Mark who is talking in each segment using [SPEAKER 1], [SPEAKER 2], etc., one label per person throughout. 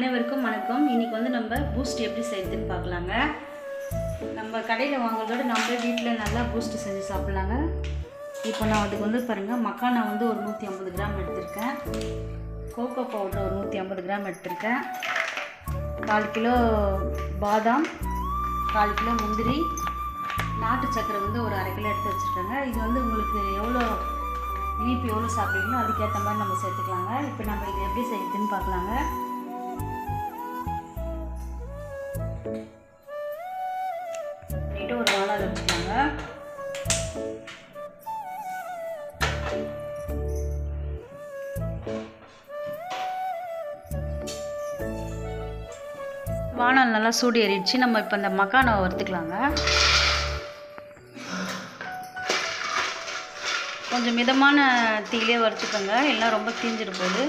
[SPEAKER 1] அனைவருக்கும் வணக்கம். இன்னைக்கு வந்து நம்ம பூஸ்ட் எப்படி செய்யுதுன்னு பார்க்கலாங்க. நம்ம கடையில் வாங்குறதோட நம்ம வீட்டில் நல்லா பூஸ்ட் செஞ்சு சாப்பிட்லாங்க. இப்போ நான் அதுக்கு வந்து பாருங்கள் மக்கானா வந்து ஒரு நூற்றி ஐம்பது கிராம் எடுத்திருக்கேன். கோகோ பவுடர் ஒரு நூற்றி ஐம்பது கிராம் எடுத்திருக்கேன். கால் கிலோ பாதாம் கால் கிலோ முந்திரி நாட்டு சக்கரை வந்து ஒரு அரை கிலோ எடுத்து வச்சுருக்காங்க. இது வந்து உங்களுக்கு எவ்வளோ இனிப்பு எவ்வளோ சாப்பிட்றீங்களோ அதுக்கேற்ற மாதிரி நம்ம சேர்த்துக்கலாங்க. இப்போ நம்ம இது எப்படி செய்யுதுன்னு பார்க்கலாங்க. வானல் நல்லா சூடு ஏறிடுச்சு நம்ம இப்போ இந்த மக்கானவை வறுத்துக்கலாங்க. கொஞ்சம் மிதமான தீயிலே வறுத்துக்கோங்க. எல்லாம் ரொம்ப தீஞ்சிட்டு போகுது.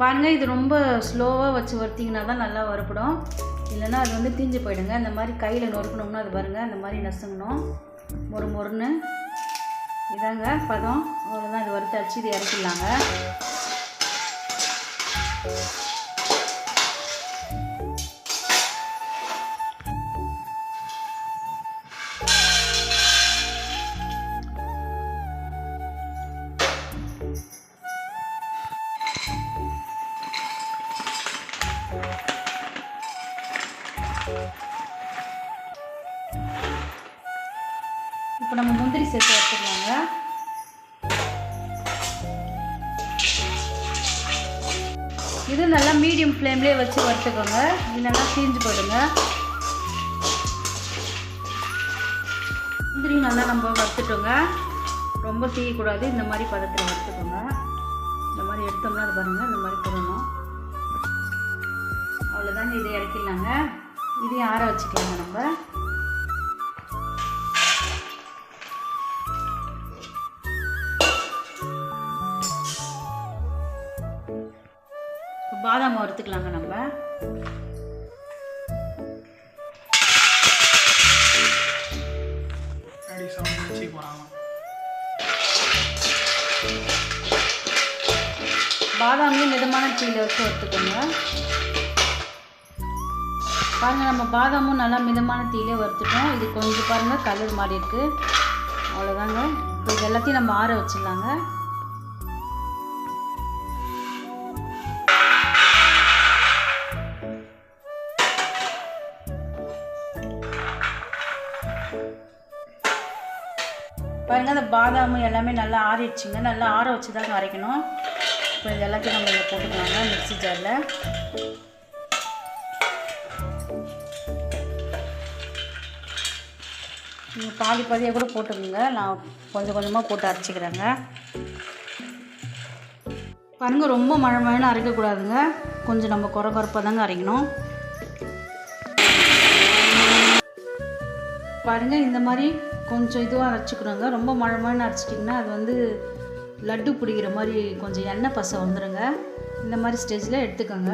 [SPEAKER 1] பாருங்கள் இது ரொம்ப ஸ்லோவாக வச்சு வறுத்திங்கன்னா தான் நல்லா வறுப்படும் இல்லைன்னா அது வந்து தீஞ்சு போயிடுங்க. இந்த மாதிரி கையில் நொறுக்கணும்னா அது பாருங்கள் அந்த மாதிரி நசுங்கணும். மொறு மொறுன்னு. இதாங்க பதம். அவ்வளோதான் இது வறுத்தாச்சு. இது இறக்கிடலாங்க. இப்போ நம்ம முந்திரி சேர்த்து வறுத்துக்கலாங்க இது நல்லா மீடியம் ஃப்ளேம்லேயே வச்சு வறுத்துக்கோங்க. இல்லைன்னா தீஞ்சு போயிடுங்க. முந்திரி நல்லா நம்ம வறுத்துட்டோங்க. ரொம்ப தீயக்கூடாது. இந்த மாதிரி பதத்தில் வறுத்துக்கோங்க. இந்த மாதிரி எடுத்தோம்னா அது பாருங்கள் இந்த மாதிரி போடணும் அவ்வளோதாங்க இதை இறக்கிடலாங்க. இதையும் ஆற வச்சுக்கலாங்க நம்ம. பாதாம் வறுத்துக்கலாங்க நம்ம. பாதாமையும் மிதமான தீயில் வச்சு வறுத்துக்கோங்க. பாருங்கள் நம்ம பாதாமும் நல்லா மிதமான தீயிலே வறுத்துட்டோம். இது கொஞ்சம் பாருங்கள் கலர் மாறி இருக்குது அவ்வளோதாங்க இப்போ இது எல்லாத்தையும் நம்ம ஆற வச்சிடலாங்க. பாருங்கள் அந்த பாதாம் எல்லாமே நல்லா ஆறிடுச்சுங்க. நல்லா ஆற வச்சு தாங்க அரைக்கணும். இப்போ இது எல்லாத்தையும் நம்ம இதில் போட்டுக்கலாங்க மிக்ஸி ஜாரில். நீங்கள் பாதி பாதியாக கூட போட்டுக்கோங்க. நான் கொஞ்சம் கொஞ்சமாக போட்டு அரைச்சிக்கிறேங்க. பாருங்க ரொம்ப மழை மழைன்னு அரைக்கக்கூடாதுங்க. கொஞ்சம் நம்ம குறை குறைப்பாக தாங்க அரைக்கணும். பாருங்கள் இந்த மாதிரி கொஞ்சம் இதுவாக அரைச்சிக்கணுங்க ரொம்ப மழை அரைச்சிட்டிங்கன்னா அது வந்து லட்டு பிடிக்கிற மாதிரி கொஞ்சம் எண்ணெய் பசை வந்துடுங்க இந்த மாதிரி ஸ்டேஜில் எடுத்துக்கோங்க.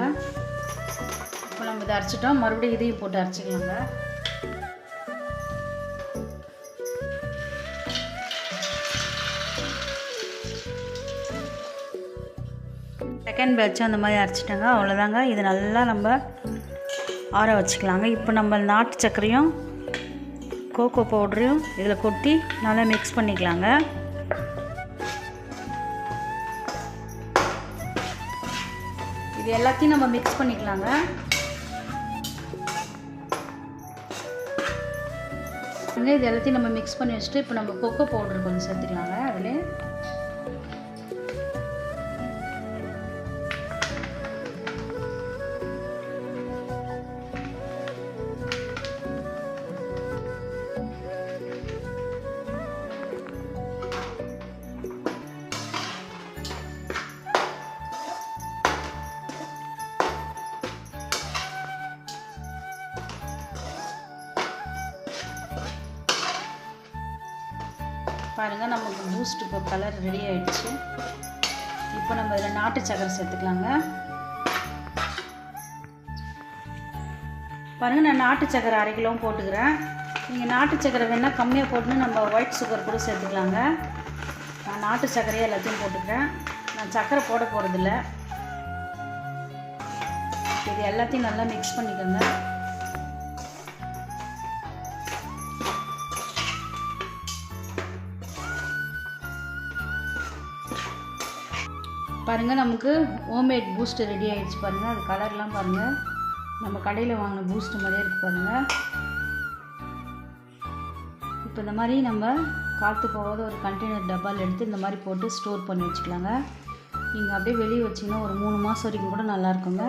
[SPEAKER 1] இப்போ நம்ம இதை அரைச்சிட்டோம். மறுபடியும் இதையும் போட்டு அரைச்சிக்கலாங்க. செகண்ட் பேட்ச் அந்த மாதிரி அரைச்சிட்டோங்க. அவ்வளோதாங்க இது நல்லா நம்ம ஆற வச்சுக்கலாங்க. இப்போ நம்ம நாட்டு சர்க்கரையும் கோகோ பவுடரையும் இதில் கொட்டி நல்லா மிக்ஸ் பண்ணிக்கலாங்க. இது எல்லாத்தையும் நம்ம மிக்ஸ் பண்ணிக்கலாங்க. இது எல்லாத்தையும் நம்ம மிக்ஸ் பண்ணி வச்சுட்டு இப்போ நம்ம கொக்கோ பவுடர் கொஞ்சம் சேர்த்துக்கலாங்க அதில். பாருங்கள் நமக்கு பூஸ்ட் இப்போ கலர் ரெடி ஆகிடுச்சு இப்போ நம்ம இதில் நாட்டு சக்கரை சேர்த்துக்கலாங்க. பாருங்கள் நான் நாட்டு சக்கரை அரை கிலோவும் போட்டுக்கிறேன். நீங்கள் நாட்டு சக்கரை வேணால் கம்மியாக போட்டுன்னு நம்ம ஒயிட் சுகர் கூட சேர்த்துக்கலாங்க. நான் நாட்டு சர்க்கரையே எல்லாத்தையும் போட்டுக்கிறேன். நான் சர்க்கரை போட போகிறதில்ல இது எல்லாத்தையும் நல்லா மிக்ஸ் பண்ணிக்கோங்க. பாருங்கள் நமக்கு ஹோம்மேட் பூஸ்ட் ரெடி ஆகிடுச்சு பாருங்கள் அது கலர்லாம் பாருங்கள் நம்ம கடையில் வாங்கின பூஸ்ட் மாதிரியே இருக்குது பாருங்கள் இப்போ இந்த மாதிரி நம்ம காற்று போகாத ஒரு கண்டெய்னர் டப்பால் எடுத்து இந்த மாதிரி போட்டு ஸ்டோர் பண்ணி வச்சுக்கலாங்க. நீங்கள் அப்படியே வெளியே வச்சிங்கன்னா ஒரு மூணு மாதம் வரைக்கும் கூட நல்லா இருக்குங்க.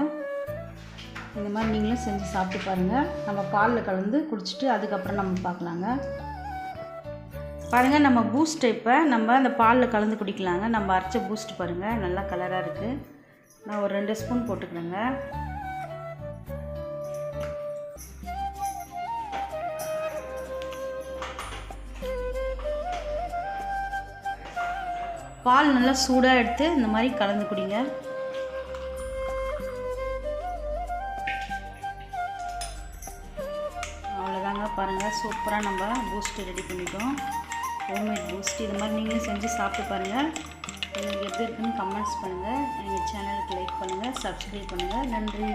[SPEAKER 1] இந்த மாதிரி நீங்களும் செஞ்சு சாப்பிட்டு பாருங்கள் நம்ம பாலில் கலந்து குடிச்சிட்டு அதுக்கப்புறம் நம்ம பார்க்கலாங்க. பாருங்கள் நம்ம பூஸ்ட் இப்போ நம்ம அந்த பாலில் கலந்து குடிக்கலாங்க. நம்ம அரைச்ச பூஸ்ட் பாருங்கள் நல்லா கலராக இருக்குது நான் ஒரு ரெண்டு ஸ்பூன் போட்டுக்கிறேங்க. பால் நல்லா சூடாக எடுத்து இந்த மாதிரி கலந்து குடிங்க. அவ்வளோதாங்க பாருங்கள் சூப்பராக நம்ம பூஸ்ட் ரெடி பண்ணிட்டோம். ஹோம்மேட் பூஸ்ட் இது மாதிரி நீங்களும் செஞ்சு சாப்பிட்டு பாருங்கள் உங்களுக்கு எப்படி இருக்குன்னு கமெண்ட்ஸ் பண்ணுங்கள் எங்கள் சேனலுக்கு லைக் பண்ணுங்கள் சப்ஸ்கிரைப் பண்ணுங்கள் நன்றி.